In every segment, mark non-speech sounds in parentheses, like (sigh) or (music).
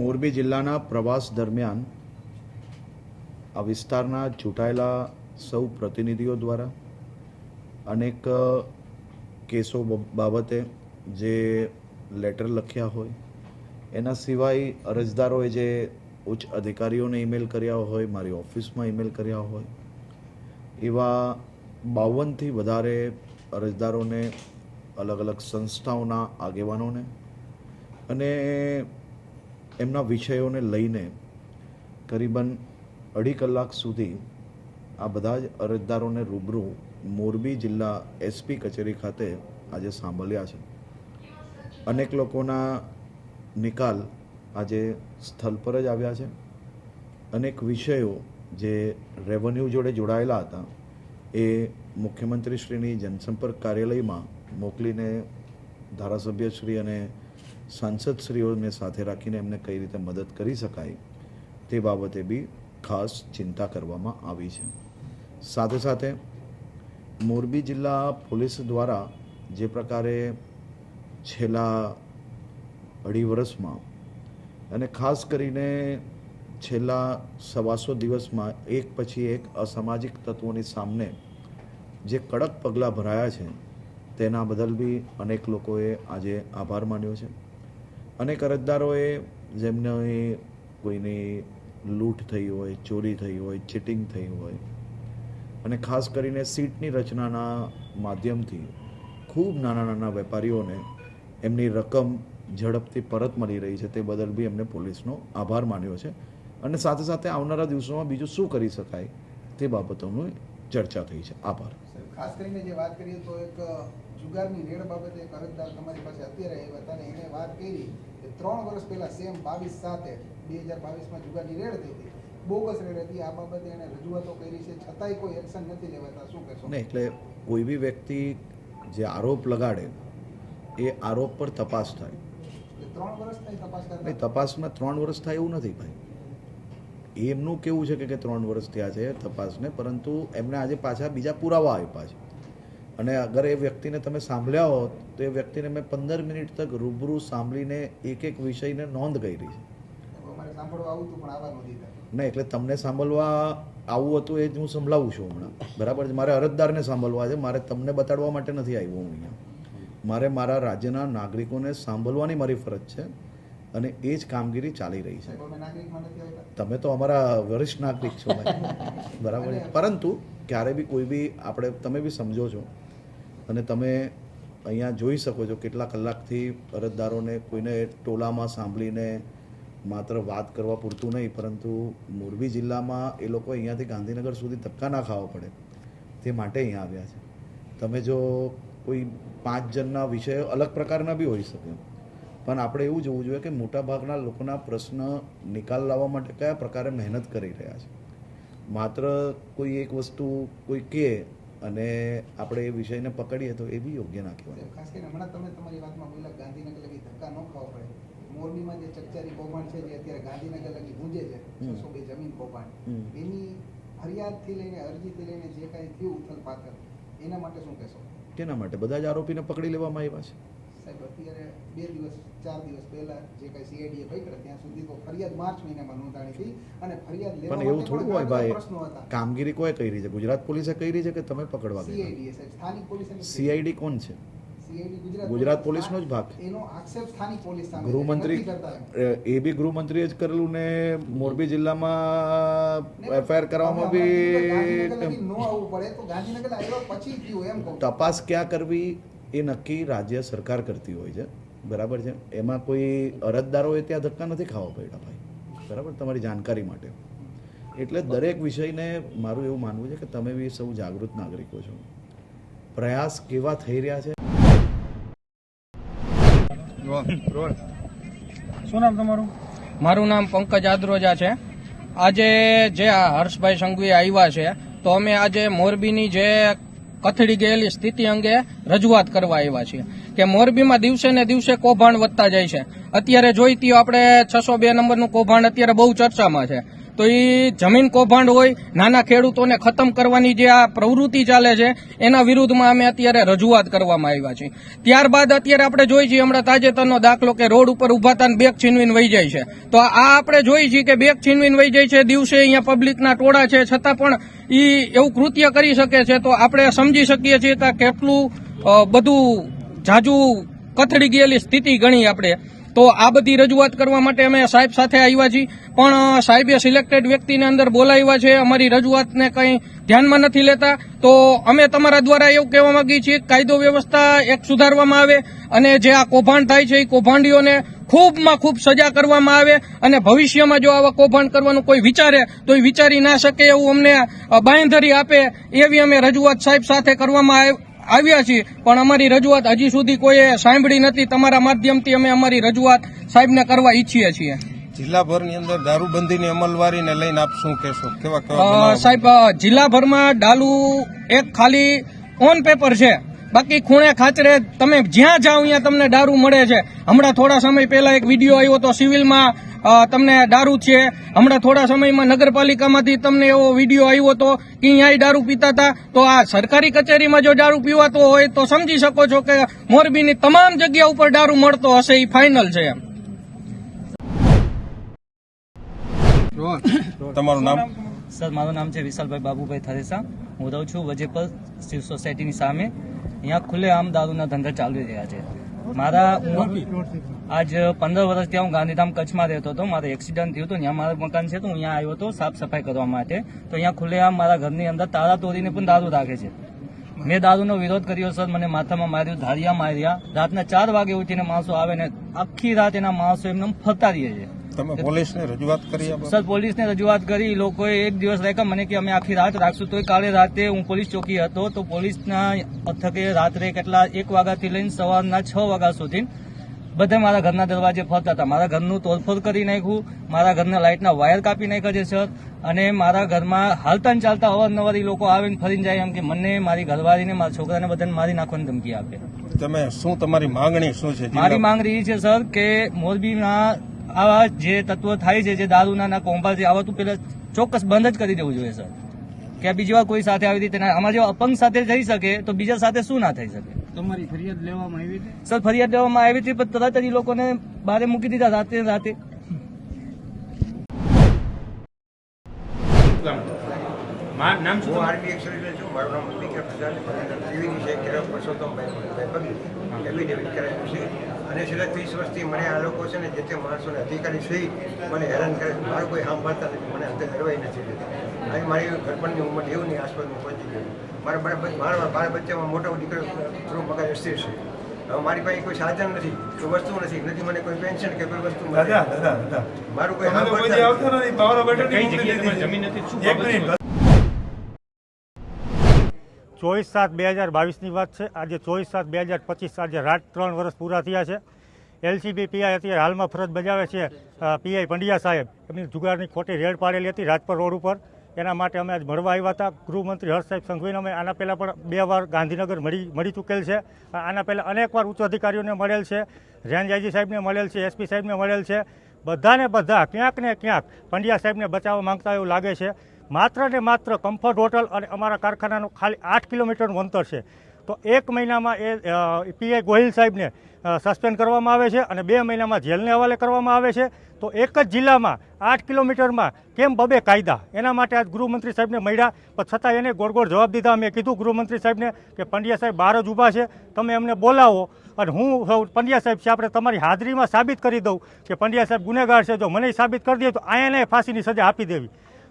મોરબી જિલ્લાના પ્રવાસ દરમિયાન આ વિસ્તારના ચૂંટાયેલા સૌ પ્રતિનિધિઓ દ્વારા અનેક કેસો બાબતે જે લેટર લખ્યા હોય, એના સિવાય અરજદારોએ જે ઉચ્ચ અધિકારીઓને ઈમેલ કર્યા હોય, મારી ઓફિસમાં ઈમેલ કર્યા હોય, એવા બાવનથી વધારે અરજદારોને અલગ અલગ સંસ્થાઓના આગેવાનોને અને એમના વિષયોને લઈને કરીબન અઢી કલાક સુધી આ બધા જ અરજદારોને રૂબરૂ મોરબી જિલ્લા એસપી કચેરી ખાતે આજે સાંભળ્યા છે. અનેક લોકોના નિકાલ આજે સ્થળ પર જ આવ્યા છે. અનેક વિષયો જે રેવન્યુ જોડે જોડાયેલા હતા એ મુખ્યમંત્રીશ્રીની જનસંપર્ક કાર્યાલયમાં મોકલીને ધારાસભ્યશ્રી અને સાંસદશ્રીઓને સાથે રાખીને એમને કઈ રીતે મદદ કરી શકાય તે બાબતે બી ખાસ ચિંતા કરવામાં આવી છે. સાથે સાથે મોરબી જિલ્લા પોલીસ દ્વારા જે પ્રકારે છેલ્લા અઢી વર્ષમાં અને ખાસ કરીને છેલ્લા સવાસો દિવસમાં એક પછી એક અસામાજિક તત્વોની સામે જે કડક પગલાં ભરાયા છે, તેના બદલ બી અનેક લોકોએ આજે આભાર માન્યો છે. અનેક અરજદારોએ જેમને કોઈની લૂંટ થઈ હોય, ચોરી થઈ હોય, ચીટિંગ થઈ હોય અને ખાસ કરીને સીટની રચનાના માધ્યમથી ખૂબ નાના નાના વેપારીઓને એમની રકમ ઝડપથી પરત મળી રહી છે, તે બદલ બી એમને પોલીસનો આભાર માન્યો છે. અને સાથે સાથે આવનારા દિવસોમાં બીજું શું કરી શકાય તે બાબતોની ચર્ચા થઈ છે. આભાર. ખાસ કરીને જે વાત કરીએ તો એક જુગારની રેડ બાબતે એક અરજદાર તમારી પાસે અત્યારે આવ્યા હતા અને એને વાત કરી કે ત્રણ વર્ષ પહેલા સેમ બાવીસ સાથે બે હજાર બાવીસમાં જુગારની રેડ થઈ હતી. બોગસ રહેતી આ બાબતે એને રજૂઆતો કરી છે. છતાંય કોઈ એક્શન નથી લેવાતા. શું કહેશો? નહીં એટલે કોઈ બી વ્યક્તિ જે આરોપ લગાડે એ આરોપ પર તપાસ થાય. ત્રણ વર્ષની તપાસ નહીં તપાસમાં ત્રણ વર્ષ થાય એવું નથી ભાઈ. એમનું કેવું છે કે કે ત્રણ વર્ષ થયા છે તપાસને પરંતુ એમને આજે પાછા બીજા પુરાવા આપ્યા છે. અને અગર એ વ્યક્તિને તમે સાંભળ્યા હોત તો એ વ્યક્તિને મેં પંદર મિનિટ તક રૂબરૂ સાંભળીને એક એક વિષયને નોંધ કરી છે. નહીં એટલે તમને સાંભળવા આવું હતું એ જ હું સંભળાવું છું હમણાં. બરાબર છે? મારે અરજદારને સાંભળવા છે. મારે તમને બતાડવા માટે નથી આવ્યો હું અહીંયા. મારે મારા રાજ્યના નાગરિકોને સાંભળવાની મારી ફરજ છે અને એ જ કામગીરી ચાલી રહી છે. તમે તો અમારા વરિષ્ઠ નાગરિક છો બરાબર છે? પરંતુ ક્યારે બી કોઈ બી આપણે તમે બી સમજો છો અને તમે અહીંયા જોઈ શકો છો કેટલા કલાકથી અરજદારોને કોઈને ટોલામાં સાંભળીને માત્ર વાત કરવા પૂરતું નહીં, પરંતુ મોરબી જિલ્લામાં એ લોકો અહીંયાથી ગાંધીનગર સુધી ધક્કા ના ખાવા પડે, તે માટે અહીંયા આવ્યા છે. તમે જો કોઈ પાંચ જણના વિષયો અલગ પ્રકારના બી હોઈ શકે. પણ આપણે એવું જોવું જોઈએ કે મોટાભાગના લોકોના પ્રશ્ન નિકાલ લાવવા માટે કયા પ્રકારે મહેનત કરી રહ્યા છે. માત્ર કોઈ એક વસ્તુ કોઈ કહે અને આપણે એ વિષયને પકડીએ તો એ બી યોગ્ય ના કહેવાય. ખાસ કરીને હમણાં તમે તમારી વાતમાં ગાંધીનગર ધક્કા ન ખાવા પડે. મોરબીમાં જે ચકચારી કૌભાંડ છે જે અત્યારે ગાંધીનગર લગી ગુંજે છે છસો બે જમીન કૌભાંડ. એની ફરિયાદથી લઈને અરજીથી લઈને જે કાંઈ થયું ઉથલ પાથલ એના માટે શું કહેશો? તેના માટે? બધા જ આરોપીને પકડી લેવામાં આવ્યા છે. સાહેબ અત્યારે બે દિવસ ચાર દિવસ પહેલા જે કાંઈ સીઆઈડીએ પકડે ત્યાં સુધી તો ફરિયાદ માર્ચ મહિનામાં નોંધાણી હતી અને ફરિયાદ લેવા પણ એવું થોડું હોય ભાઈ કામગીરી કોઈ કરી છે? ગુજરાત પોલીસે કરી છે કે તમે પકડવા સીઆઈડીએ સાહેબ સ્થાનિક પોલીસ સીઆઈડી કોણ છે? ગુજરાત પોલીસનો જ ભાગ. ગૃહમંત્રી. એ બી ગૃહમંત્રીએ જ કરેલું ને મોરબી જિલ્લામાં એફઆઈઆર કરવામાં બી તપાસ ક્યાં કરવી એ નક્કી રાજ્ય સરકાર કરતી હોય છે. બરાબર છે? એમાં કોઈ અરજદારોએ ત્યાં ધક્કા નથી ખાવા પડ્યા ભાઈ. બરાબર? તમારી જાણકારી માટે. એટલે દરેક વિષયને મારું એવું માનવું છે કે તમે બી સૌ જાગૃત નાગરિકો છો. પ્રયાસ કેવા થઈ રહ્યા છે? (laughs) શું નામ તમારું? મારું નામ પંકજ આદ્રોજા છે. આજે જે આ હર્ષભાઈ સંઘવી આવ્યા છે તો અમે આજે મોરબીની જે કથળી ગયેલી સ્થિતિ અંગે રજૂઆત કરવા આવ્યા છીએ. કે મોરબીમાં દિવસે ને દિવસે કૌભાંડ વધતા જાય છે. અત્યારે જોઈતી આપણે છસો બે નંબરનું કૌભાંડ અત્યારે બહુ ચર્ચામાં છે. તો એ જમીન કૌભાંડ હોય, નાના ખેડૂતોને ખતમ કરવાની જે આ પ્રવૃત્તિ ચાલે છે, એના વિરુદ્ધમાં અમે અત્યારે રજૂઆત કરવામાં આવ્યા છીએ. ત્યારબાદ અત્યારે આપણે જોઈ છીએ, હમણાં તાજેતરનો દાખલો કે રોડ ઉપર ઊભા તાન બેગ છીનવીને વહી જાય છે. તો આ આપણે જોઈ છીએ કે બેગ છીનવીને વહી જાય છે, દિવસે અહીંયા પબ્લિકના ટોળા છે, છતાં પણ એ એવું કૃત્ય કરી શકે છે, તો આપણે સમજી શકીએ છીએ કે કેટલું બધું જાજુ કથળી ગયેલી સ્થિતિ ગણી આપણે. તો આ બધી રજૂઆત કરવા માટે અમે સાહેબ સાથે આવ્યા છીએ. પણ સાહેબે સિલેક્ટેડ વ્યક્તિને અંદર બોલાવ્યા છે. અમારી રજૂઆતને કંઈ ધ્યાનમાં નથી લેતા. તો અમે તમારા દ્વારા એવું કહેવા માંગીએ છીએ, કાયદો વ્યવસ્થા એક સુધારવામાં આવે અને જે આ કૌભાંડ થાય છે, એ કૌભાંડીઓને ખૂબમાં ખૂબ સજા કરવામાં આવે અને ભવિષ્યમાં જો આવા કૌભાંડ કરવાનું કોઈ વિચારે, તો એ વિચારી ના શકે એવું અમને બાંયધરી આપે એવી અમે રજૂઆત સાહેબ સાથે કરવામાં આવ- આવ્યા છીએ. પણ અમારી રજૂઆત હજી સુધી કોઈએ સાંભળી નથી. તમારા માધ્યમથી અમે અમારી રજૂઆત સાહેબને કરવા ઈચ્છીએ છીએ. જિલ્લાભરની અંદર દારૂબંધીની અમલવારીને લઈને આપ શું કહેશો? કેવા? સાહેબ જિલ્લાભરમાં ડાલુ એક ખાલી ઓન પેપર છે. બાકી ખૂણે ખાચરે તમે જ્યાં જાઓ ત્યાં તમને દારૂ મળે છે. હમણાં થોડા સમય પહેલા એક વીડિયો આવ્યો હતો સિવિલમાં તમને દારૂ છે. હમણાં થોડા સમયમાં નગરપાલિકામાંથી તમને એવો વીડિયો આવ્યો હતો કે અહીંયા દારૂ પીતા હતા તો આ સરકારી કચેરીમાં જો દારૂ પીવાતો હોય તો સમજી શકો છો કે મોરબીની તમામ જગ્યા ઉપર દારૂ મળતો હશે એ ફાઇનલ છે એમ. તમારું નામ? સર મારું નામ છે વિશાલભાઈ બાબુભાઈ થરેસા. હું રહું છું વજેપલ શિવ સોસાયટીની સામે. અહીંયા ખુલ્લેઆમ દારૂના ધંધા ચાલી રહ્યા છે. મારા આજ પંદર વર્ષ ત્યાં હું ગાંધીધામ કચ્છમાં રહેતો હતો મારે એક્સિડન્ટ થયું હતું ત્યાં મારું મકાન છે તો હું અહીંયા આવ્યો હતો સાફ સફાઈ કરવા માટે. તો અહીંયા ખુલ્લેઆમ મારા ઘરની અંદર તારા તોડીને પણ દારૂ રાખે છે. મેં દારૂનો વિરોધ કર્યો સર. મને માથામાં માર્યું ધારિયા માર્યા. રાતના ચાર વાગે ઉઠીને માણસો આવે ને આખી રાત એના માણસો એમને ફરતા રહીએ છે. તમે પોલીસને રજૂઆત કરી સર પોલીસને રજૂઆત કરી. લોકોએ એક દિવસ રાખ્યા. મને કે અમે આખી રાત રાખશું. તો કાલે રાતે હું પોલીસ ચોકી હતો. તો પોલીસના અથકે રાત્રે કેટલા? એક વાગ્યાથી લઈને સવારના છ વાગ્યા સુધી બધા મારા ઘરના દરવાજે ફરતા હતા. મારા ઘરનું તોડફોડ કરી નાખ્યું. મારા ઘરના લાઇટના વાયર કાપી નાખ્યા છે સર. અને મારા ઘરમાં હાલતા ચાલતા અવારનવાર એ લોકો આવીને ફરીને જાય એમ કે મને મારી ઘરવાળીને મારા છોકરાને બધાને મારી નાખવાની ધમકી આપે. તમે શું તમારી માંગણી શું છે? મારી માંગણી એ છે સર કે મોરબીના આવા જે તત્વો થાય છે જે દારૂના કોંભાથી છે આવા તો પેલા ચોક્કસ બંધ જ કરી દેવું જોઈએ સર. કે બીજી વાર કોઈ સાથે આવી રીતે આમાં જો અપંગ સાથે થઈ શકે તો બીજા સાથે શું ના થઈ શકે? તમારી ફરિયાદ લેવામાં આવી હતી? સર ફરિયાદ લેવામાં આવી હતી પણ તરત જ એ લોકોને બારે મૂકી દીધા રાતે ને નામ શું આર્મી એક્સરસાઇઝ છું. મારું નામ અંબિકા પ્રસાદ ટીવીની છે. કિરણ પરસોત્તમભાઈ પગી. એફિડેવિટ કરાવ્યું છે. અને છેલ્લા ત્રીસ વર્ષથી મને આ લોકો છે ને જે તે માણસોને અધિકારી છે મને હેરાન કરે છે. મારું કોઈ સાંભળતા નથી. મને અંતે કરવાય નથી દેતા આજે મારી ઘરપણની ઉંમર નેવુંની આસપાસ હું પહોંચી ગયું. મારા બાર મારા બાર બચ્ચામાં મોટો દીકરો થોડો મગજ અસ્થિર છે. હવે મારી પાસે કોઈ સાધન નથી કોઈ વસ્તુ નથી. નથી મને કોઈ પેન્શન કે કોઈ વસ્તુ નથી. મારું કોઈ નથી. ચોવીસ સાત બે હજાર બાવીસની વાત છે. આજે ચોવીસ સાત બે હજાર પચીસ આજે રાત ત્રણ વર્ષ પૂરા થયા છે. એલસીબી પીઆઈ અત્યારે હાલમાં ફરજ બજાવે છે પીઆઈ પંડ્યા સાહેબ. એમની જુગારની ખોટી રેડ પાડેલી હતી રાજપર રોડ ઉપર. એના માટે અમે આજ મળવા આવ્યા હતા. ગૃહમંત્રી હર્ષ સાહેબ સંઘવીને અમે આના પહેલાં પણ બે વાર ગાંધીનગર મળી મળી ચૂકેલ છે. આના પહેલાં અનેકવાર ઉચ્ચ અધિકારીઓને મળેલ છે. રેન્જ આઈજી સાહેબને મળેલ છે, એસપી સાહેબને મળેલ છે. બધાને બધા ક્યાંક ને ક્યાંક પંડ્યા સાહેબને બચાવવા માંગતા એવું લાગે છે. માત્ર ને માત્ર કમ્ફર્ટ હોટલ અને અમારા કારખાનાનું ખાલી આઠ કિલોમીટરનું અંતર છે. તો એક મહિનામાં એ પીઆઈ ગોહિલ સાહેબને સસ્પેન્ડ કરવામાં આવે છે અને બે મહિનામાં જેલને હવાલે કરવામાં આવે છે. તો એક જ જિલ્લામાં આઠ કિલોમીટરમાં કેમ બબે કાયદા? એના માટે આજ ગૃહમંત્રી સાહેબને મળ્યા. પણ છતાં એને ગોળ ગોળ જવાબ દીધા. મેં કીધું ગૃહમંત્રી સાહેબને કે પંડ્યા સાહેબ બહાર જ ઊભા છે. તમે એમને બોલાવો અને હું પંડ્યા સાહેબ છે, આપણે તમારી હાજરીમાં સાબિત કરી દઉં કે પંડ્યા સાહેબ ગુનેગાર છે. જો મને સાબિત કરી દે તો આયાને ફાંસીની સજા આપી દેવી.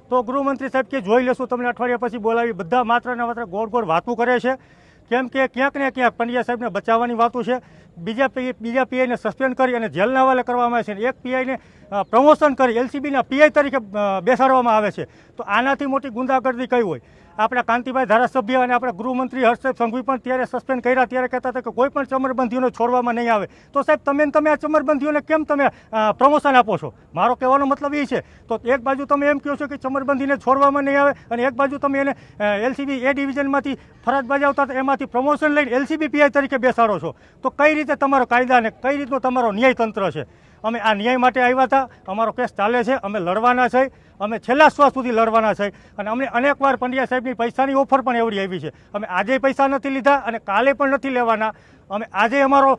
તો ગૃહમંત્રી સાહેબ કે જોઈ લેશું, તમને અઠવાડિયા પછી બોલાવી. બધા માત્ર ને માત્ર ગોળ ગોળ વાતું કરે છે. કેમ કે ક્યાંક ને ક્યાંક પંડ્યા સાહેબને બચાવવાની વાતો છે. બીજા પીઆઈ બીજા પીઆઈને સસ્પેન્ડ કરી અને જેલના હવાલે કરવામાં આવે છે. એક પીઆઈને પ્રમોશન કરી, એલસીબીના પીઆઈ તરીકે બેસાડવામાં આવે છે. તો આનાથી મોટી ગુંડાગર્દી કઈ હોય? આપણા કાંતિભાઈ ધારાસભ્ય અને આપણા ગૃહમંત્રી હર્ષદ સંઘવી પણ ત્યારે સસ્પેન્ડ કર્યા, ત્યારે કહેતા હતા કે કોઈ પણ ચમરબંધીઓને છોડવામાં નહીં આવે. તો સાહેબ, તમે તમે આ ચમરબંધીઓને કેમ તમે પ્રમોશન આપો છો? મારો કહેવાનો મતલબ એ છે. તો એક બાજુ તમે એમ કહો છો કે ચમરબંધીને છોડવામાં નહીં આવે અને એક બાજુ તમે એને એલસીબી એ ડિવિઝનમાંથી ફરજ બજાવતા હતા, એમાંથી પ્રમોશન લઈને એલસીબી પીઆઈ તરીકે બેસાડો છો. તો કઈ રીતે તમારો કાયદા અને કઈ રીતનો તમારો ન્યાયતંત્ર છે? અમે આ ન્યાય માટે આવ્યા હતા. અમારો કેસ ચાલે છે. અમે લડવાના છે. અમે છેલ્લા શ્વાસ સુધી લડવાના છે. અને અમને અનેકવાર પંડ્યા સાહેબની પૈસાની ઓફર પણ એવડી આવી છે. અમે આજે પૈસા નથી લીધા અને કાલે પણ નથી લેવાના. અમે આજે અમારો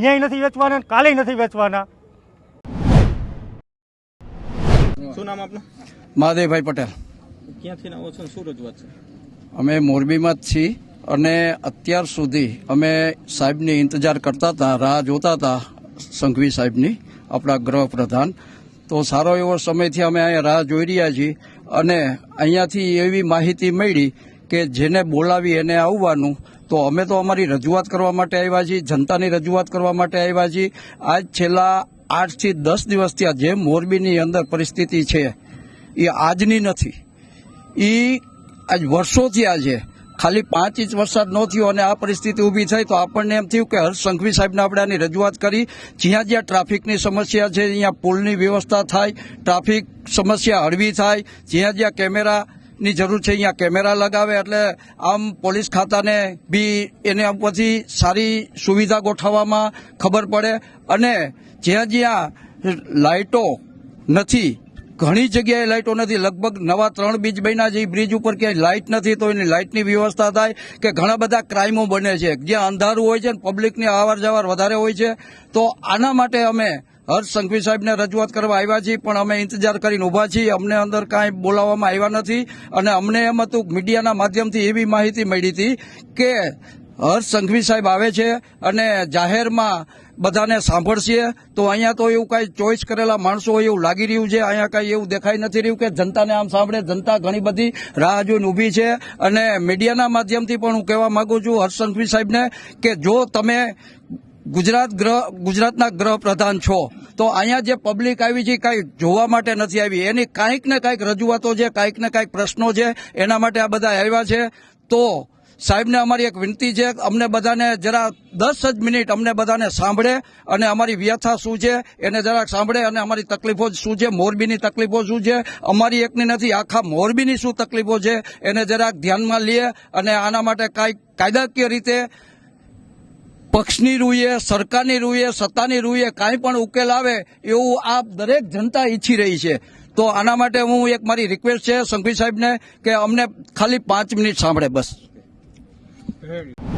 ન્યાય નથી વેચવાના અને કાલે નથી વેચવાના. શું નામ આપનું? મહાદેવભાઈ પટેલ. ક્યાંથી આવો છો? શું રજૂઆત છે? અમે મોરબીમાં જ છીએ અને અત્યાર સુધી અમે સાહેબની ઇંતજાર કરતા હતા રાહ જોતા હતા. સંઘવી સાહેબની, આપણા ગૃહપ્રધાન. તો સારો એવો સમયથી અમે અહીંયા રાહ જોઈ રહ્યા છીએ અને અહીંયાથી એવી માહિતી મળી કે જેને બોલાવી એને આવવાનું. તો અમે તો અમારી રજૂઆત કરવા માટે આવ્યા છીએ, જનતાની રજૂઆત કરવા માટે આવ્યા છીએ. આજ છેલ્લા આઠથી દસ દિવસથી આ જે મોરબીની અંદર પરિસ્થિતિ છે, એ આજની નથી. એ આજ વર્ષોથી આ છે. ખાલી પાંચ ઇંચ વરસાદ ન થયો અને આ પરિસ્થિતિ ઊભી થઈ, તો આપણને એમ થયું કે હર્ષ સંઘવી સાહેબને આપણે આની રજૂઆત કરી. જ્યાં જ્યાં ટ્રાફિકની સમસ્યા છે, અહીંયા પુલની વ્યવસ્થા થાય, ટ્રાફિક સમસ્યા હળવી થાય, જ્યાં જ્યાં કેમેરાની જરૂર છે, અહીંયા કેમેરા લગાવે, એટલે આમ પોલીસ ખાતાને બી એને પછી સારી સુવિધા ગોઠવવામાં ખબર પડે. અને જ્યાં જ્યાં લાઇટો નથી ઘણી જગ્યાએ લાઇટો નથી. લગભગ નવા ત્રણ બીજ બન્યા છે. એ બ્રિજ ઉપર ક્યાંય લાઇટ નથી, તો એની લાઇટની વ્યવસ્થા થાય કે ઘણા બધા ક્રાઇમો બને છે. જ્યાં અંધારું હોય છે ને પબ્લિકની અવાર જવાર વધારે હોય છે. તો આના માટે અમે હર્ષ સંઘવી સાહેબને રજૂઆત કરવા આવ્યા છીએ, પણ અમે ઇંતજાર કરીને ઊભા છીએ. અમને અંદર કાંઈ બોલાવવામાં આવ્યા નથી. અને અમને એમ હતું, મીડિયાના માધ્યમથી એવી માહિતી મળી હતી કે હર્ષ સંઘવી સાહેબ આવે છે અને જાહેરમાં બધાને સાંભળશે, તો અહીંયા તો એવું કાંઈ ચોઈસ કરેલા માણસો હોય એવું લાગી રહ્યું છે, અહીંયા કાંઈ એવું દેખાઈ નથી રહ્યું કે જનતાને આમ સાંભળે, જનતા ઘણી બધી રાહ જોઈને ઊભી છે. અને મીડિયાના માધ્યમથી પણ હું કહેવા માંગુ છું હર્ષ સંઘવી સાહેબને કે જો તમે ગુજરાત ગ્રહ, ગુજરાતના ગ્રહ પ્રધાન છો, તો અહીંયા જે પબ્લિક આવી છે કાંઈ જોવા માટે નથી આવી. એની કાંઈક ને કાંઈક રજૂઆતો છે, કાંઈક ને કાંઈક પ્રશ્નો છે, એના માટે આ બધા આવ્યા છે. તો સાહેબને અમારી એક વિનંતી છે, અમને બધાને જરા દસ જ મિનિટ અમને બધાને સાંભળે અને અમારી વ્યથા શું છે એને જરાક સાંભળે અને અમારી તકલીફો શું છે, મોરબીની તકલીફો શું છે, અમારી એકની નથી, આખા મોરબીની શું તકલીફો છે એને જરાક ધ્યાનમાં લે અને આના માટે કાંઈક કાયદાકીય રીતે પક્ષની રૂએ, સરકારની રૂએ, સત્તાની રૂએ કાંઈ પણ ઉકેલ આવે એવું આ દરેક જનતા ઈચ્છી રહી છે. તો આના માટે હું એક મારી રિક્વેસ્ટ છે, સંઘવી સાહેબને, કે અમને ખાલી પાંચ મિનિટ સાંભળે બસ. રેડી